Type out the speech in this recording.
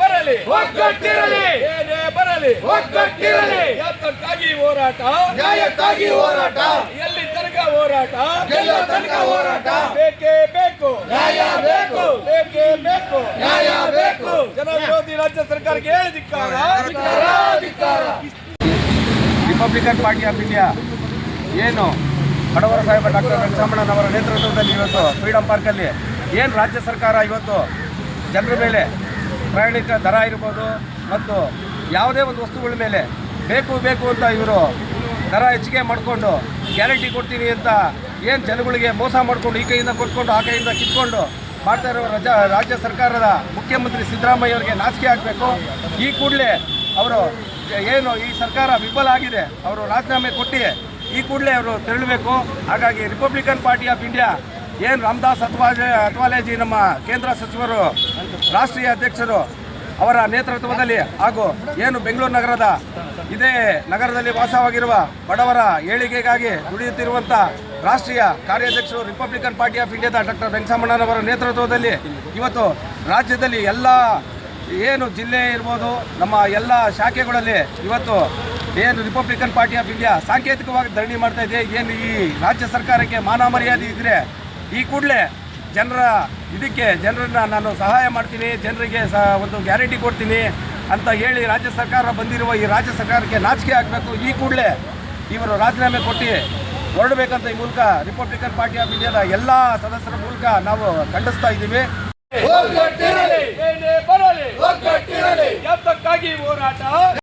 ಬರಲಿ ಒಗ್ಗಟ್ಟಿರಲಿ. ಏನೇ ಬರಲಿ ಒಗ್ಗಟ್ಟಿರಲಿ. ಯಾತಕ್ಕಾಗಿ ಹೋರಾಟ? ನ್ಯಾಯಕ್ಕಾಗಿ ಹೋರಾಟ. ಎಲ್ಲಿ ತನಕ ಹೋರಾಟ? ಎಲ್ಲ ತನಕ ಹೋರಾಟ. ಬೇಕೇ ಬೇಕು. ನ್ಯಾಯ ಬೇಕು. ಬೇಕೇ ಬೇಕು. ನ್ಯಾಯ ಬೇಕು. ಜನವಿರೋಧಿ ರಾಜ್ಯ ಸರ್ಕಾರಕ್ಕೆ ಹೇಳಿದಿಕ್ಕಾರ. ರಿಪಬ್ಲಿಕನ್ ಪಾರ್ಟಿ ಆಫ್ ಇಂಡಿಯಾ ಏನು ಬಡವರ ಸಾಹೇಬ ಡಾಕ್ಟರ್ ವೆಂಕಟರಮಣನವರ ನೇತೃತ್ವದಲ್ಲಿ ಇವತ್ತು ಫ್ರೀಡಂ ಪಾರ್ಕಲ್ಲಿ ಏನು ರಾಜ್ಯ ಸರ್ಕಾರ ಇವತ್ತು ಜನರ ಮೇಲೆ ಪ್ರಯಾಣಿಕ ದರ ಇರ್ಬೋದು ಮತ್ತು ಯಾವುದೇ ಒಂದು ವಸ್ತುಗಳ ಮೇಲೆ ಬೇಕು ಬೇಕು ಅಂತ ಇವರು ದರ ಹೆಚ್ಚಿಗೆ ಮಾಡಿಕೊಂಡು ಗ್ಯಾರಂಟಿ ಕೊಡ್ತೀನಿ ಅಂತ ಏನು ಜನಗಳಿಗೆ ಮೋಸ ಮಾಡಿಕೊಂಡು ಈ ಕೈಯಿಂದ ಕೊಟ್ಕೊಂಡು ಆ ಕೈಯಿಂದ ಕಿತ್ಕೊಂಡು ಮಾಡ್ತಾ ಇರೋ ರಜ ರಾಜ್ಯ ಸರ್ಕಾರದ ಮುಖ್ಯಮಂತ್ರಿ ಸಿದ್ದರಾಮಯ್ಯ ಅವರಿಗೆ ನಾಚಿಕೆ ಆಗಬೇಕು. ಈ ಕೂಡಲೇ ಅವರು ಏನು ಈ ಸರ್ಕಾರ ವಿಫಲ ಆಗಿದೆ, ಅವರು ರಾಜೀನಾಮೆ ಕೊಟ್ಟು ಈ ಕೂಡಲೇ ಅವರು ತೆರಳಬೇಕು. ಹಾಗಾಗಿ ರಿಪಬ್ಲಿಕನ್ ಪಾರ್ಟಿ ಆಫ್ ಇಂಡಿಯಾ ಏನು ರಾಮದಾಸ್ ಅಥವಾ ಅತ್ವಾಲೇಜಿ ನಮ್ಮ ಕೇಂದ್ರ ಸಚಿವರು, ರಾಷ್ಟ್ರೀಯ ಅಧ್ಯಕ್ಷರು ಅವರ ನೇತೃತ್ವದಲ್ಲಿ ಹಾಗೂ ಏನು ಬೆಂಗಳೂರು ನಗರದ ಇದೇ ನಗರದಲ್ಲಿ ವಾಸವಾಗಿರುವ ಬಡವರ ಏಳಿಗೆಗಾಗಿ ದುಡಿಯುತ್ತಿರುವಂಥ ರಾಷ್ಟ್ರೀಯ ಕಾರ್ಯಾಧ್ಯಕ್ಷರು ರಿಪಬ್ಲಿಕನ್ ಪಾರ್ಟಿ ಆಫ್ ಇಂಡಿಯಾದ ಡಾಕ್ಟರ್ ವೆಂಕಟರಮಣನವರ ನೇತೃತ್ವದಲ್ಲಿ ಇವತ್ತು ರಾಜ್ಯದಲ್ಲಿ ಎಲ್ಲ ಏನು ಜಿಲ್ಲೆ ಇರ್ಬೋದು, ನಮ್ಮ ಎಲ್ಲ ಶಾಖೆಗಳಲ್ಲಿ ಇವತ್ತು ಏನು ರಿಪಬ್ಲಿಕನ್ ಪಾರ್ಟಿ ಆಫ್ ಇಂಡಿಯಾ ಸಾಂಕೇತಿಕವಾಗಿ ಧರಣಿ ಮಾಡ್ತಾ ಇದೆ, ಏನು ಈ ರಾಜ್ಯ ಸರ್ಕಾರಕ್ಕೆ ಮಾನ ಮರ್ಯಾದೆ ಇದ್ದರೆ ಈ ಕೂಡಲೇ ಜನರ ಇದಕ್ಕೆ ಜನರನ್ನ ನಾನು ಸಹಾಯ ಮಾಡ್ತೀನಿ ಜನರಿಗೆ ಸಹ ಒಂದು ಗ್ಯಾರಂಟಿ ಕೊಡ್ತೀನಿ ಅಂತ ಹೇಳಿ ರಾಜ್ಯ ಸರ್ಕಾರ ಬಂದಿರುವ ಈ ರಾಜ್ಯ ಸರ್ಕಾರಕ್ಕೆ ನಾಚಿಕೆ ಆಗಬೇಕು. ಈ ಕೂಡಲೇ ಇವರು ರಾಜೀನಾಮೆ ಕೊಟ್ಟು ಹೊರಡಬೇಕಂತ ಈ ಮೂಲಕ ರಿಪಬ್ಲಿಕನ್ ಪಾರ್ಟಿ ಆಫ್ ಇಂಡಿಯಾದ ಎಲ್ಲ ಸದಸ್ಯರ ಮೂಲಕ ನಾವು ಖಂಡಿಸ್ತಾ ಇದ್ದೀವಿ. ಬರಲಿ. ಹೋರಾಟ?